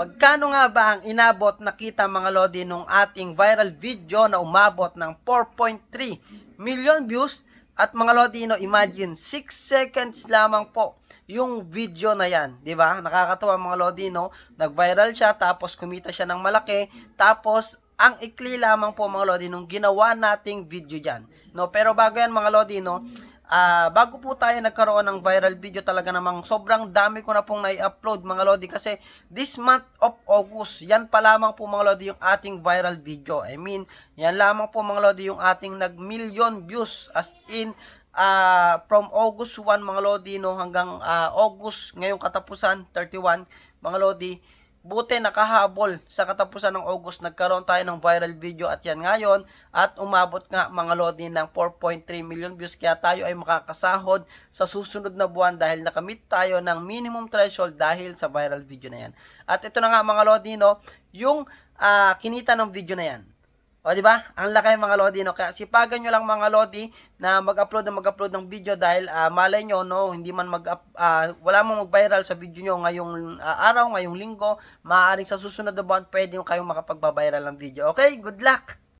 Magkano nga ba ang inabot nakita mga Lodi nung ating viral video na umabot ng 4.3 million views? At mga Lodi, no, imagine, 6 seconds lamang po yung video na yan, di ba? Nakakatuwa mga Lodi, no? Nag-viral siya, tapos kumita siya ng malaki, tapos ang ikli lamang po mga Lodi nung ginawa nating video dyan. No? Pero bago yan mga Lodi, no? Ah, bago po tayo nagkaroon ng viral video talaga namang sobrang dami ko na pong nai-upload mga Lodi kasi this month of August, yan pa lamang po mga Lodi yung ating viral video. I mean, yan lamang po mga Lodi yung ating nag-million views as in ah, from August 1 mga Lodi no hanggang ah, August ngayong katapusan 31 mga Lodi buti nakahabol. Sa katapusan ng August nagkaroon tayo ng viral video at yan ngayon at umabot nga mga lodi ng 4.3 million views. Kaya tayo ay makakasahod sa susunod na buwan dahil nakamit tayo ng minimum threshold dahil sa viral video na yan. At ito na nga mga lodi no? Yung ah, kinita ng video na yan o, di ba? Ang laki mga lodi, no? Kaya sipagan nyo lang mga lodi na mag-upload na mag-upload ng video dahil ah, malay nyo, no? Hindi man mag ah, wala mong mag-viral sa video nyo ngayong ah, araw, ngayong linggo, maaaring sa susunod na buwan, pwede kayong makapagbabiral ng video. Okay? Good luck!